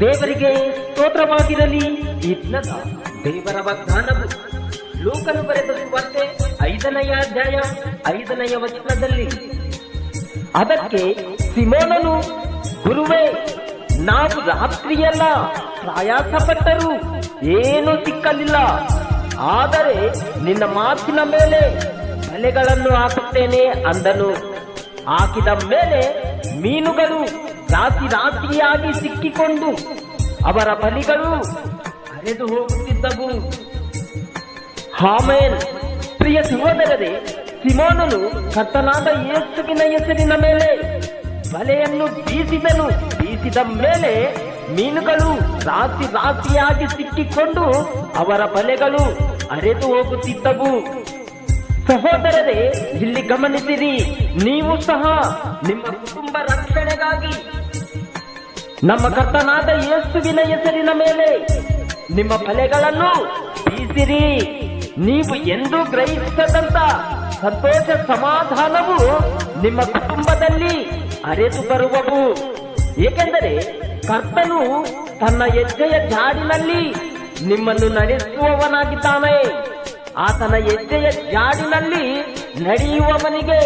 ದೇವರಿಗೆ ಸ್ತೋತ್ರವಾಗಿರಲಿ ಇತ್ನದ ದೇವರ ವಾಗ್ದಾನವು ಲೋಕನು ಬರೆದ ಸುವಾರ್ತೆ ಐದನೆಯ ಅಧ್ಯಾಯ, ಐದನೆಯ ವಚನದಲ್ಲಿ, ಅದಕ್ಕೆ ಸಿಮೋನನು, ಗುರುವೇ, ನಾವು ರಾತ್ರಿಯೆಲ್ಲ ಪ್ರಯಾಸ ಪಟ್ಟರು ಏನು ಸಿಕ್ಕಲಿಲ್ಲ. ಆದರೆ ನಿನ್ನ ಮಾತಿನ ಮೇಲೆ ಬಲೆಗಳನ್ನು ಹಾಕುತ್ತೇನೆ ಅಂದನು. ಹಾಕಿದ ಮೇಲೆ ಮೀನುಗಳು ರಾತ್ರಿ ರಾತ್ರಿಯಾಗಿ ಸಿಕ್ಕಿಕೊಂಡು ಅವರ ಬಲಿಗಳು ಹರಿದು ಹೋಗುತ್ತಿದ್ದವು. ಹಾಮೇನ್, ಪ್ರಿಯ ಸಹೋದರರೇ, ಸಿಮೋನನು ಕರ್ತನಾದ ಯೇಸುವಿನ ಹೆಸರಿನ ಮೇಲೆ ಬಲೆಯನ್ನು ಬೀಸಿದನು. ಬೀಸಿದ ಮೇಲೆ ಮೀನುಗಳು ರಾತ್ರಿ ರಾತ್ರಿಯಾಗಿ ಸಿಕ್ಕಿಕೊಂಡು ಅವರ ಬಲೆಗಳು ಅರೆದು ಹೋಗುತ್ತಿದ್ದವು. ಸಹೋದರರೇ, ಇಲ್ಲಿ ಗಮನಿಸಿರಿ, ನೀವು ಸಹ ನಿಮ್ಮ ಕುಟುಂಬ ರಕ್ಷಣೆಗಾಗಿ ನಮ್ಮ ಕರ್ತನಾದ ಯೇಸುವಿನ ಹೆಸರಿನ ಮೇಲೆ ನಿಮ್ಮ ಬಲೆಗಳನ್ನು ಬೀಸಿರಿ. ನೀವು ಎಂದು ಗ್ರಹಿಸದಂತ ಸಂತೋಷ ಸಮಾಧಾನವು ನಿಮ್ಮ ಕುಟುಂಬದಲ್ಲಿ ಅರೆದು ಬರುವವು. ಏಕೆಂದರೆ ಕರ್ತನು ತನ್ನ ಹೆಜ್ಜೆಯ ಜಾಡಿನಲ್ಲಿ ನಿಮ್ಮನ್ನು ನಡೆಸುವವನಾಗಿದ್ದಾನೆ. ಆತನ ಹೆಜ್ಜೆಯ ಜಾಡಿನಲ್ಲಿ ನಡೆಯುವವನಿಗೆ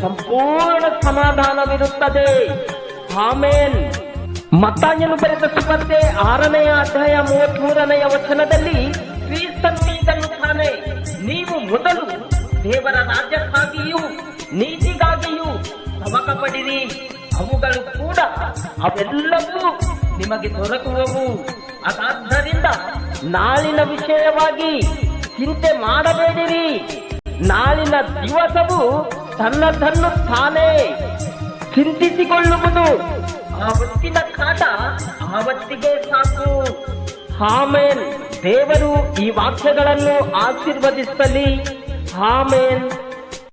ಸಂಪೂರ್ಣ ಸಮಾಧಾನವಿರುತ್ತದೆ. ಆಮೇನ್. ಮತ್ತಾಯನು ಬರೆದ ಸುವಾರ್ತೆ ಆರನೆಯ ಅಧ್ಯಾಯ ಮೂವತ್ಮೂರನೆಯ ವಚನದಲ್ಲಿ ಕ್ರಿಸ್ತನು ಹೀಗನ್ನುತ್ತಾನೆ ನೀವು ಮೊದಲು ದೇವರ ರಾಜ್ಯಕ್ಕಾಗಿಯೂ ನೀತಿಗಾಗಿಯೂ ಸಮಕ ಪಡಿರಿ ಅವುಗಳು ಕೂಡ ಅವೆಲ್ಲವೂ ನಿಮಗೆ ದೊರಕುವವು. ಅದಾದ್ದರಿಂದ ನಾಳಿನ ವಿಷಯವಾಗಿ ಚಿಂತೆ ಮಾಡಬೇಡಿರಿ. ನಾಳಿನ ದಿವಸವು ತನ್ನದನ್ನು ತಾನೇ. ಚಿಂತಿಸಿಕೊಳ್ಳುವುದು ಆವತ್ತಿನ ಕಾಟ ಆವತ್ತಿಗೆ ಸಾಕು. ಆಮೇನ್. ದೇವರು ಈ ವಾಕ್ಯಗಳನ್ನು ಆಶೀರ್ವದಿಸಲಿ. ಆಮೇನ್.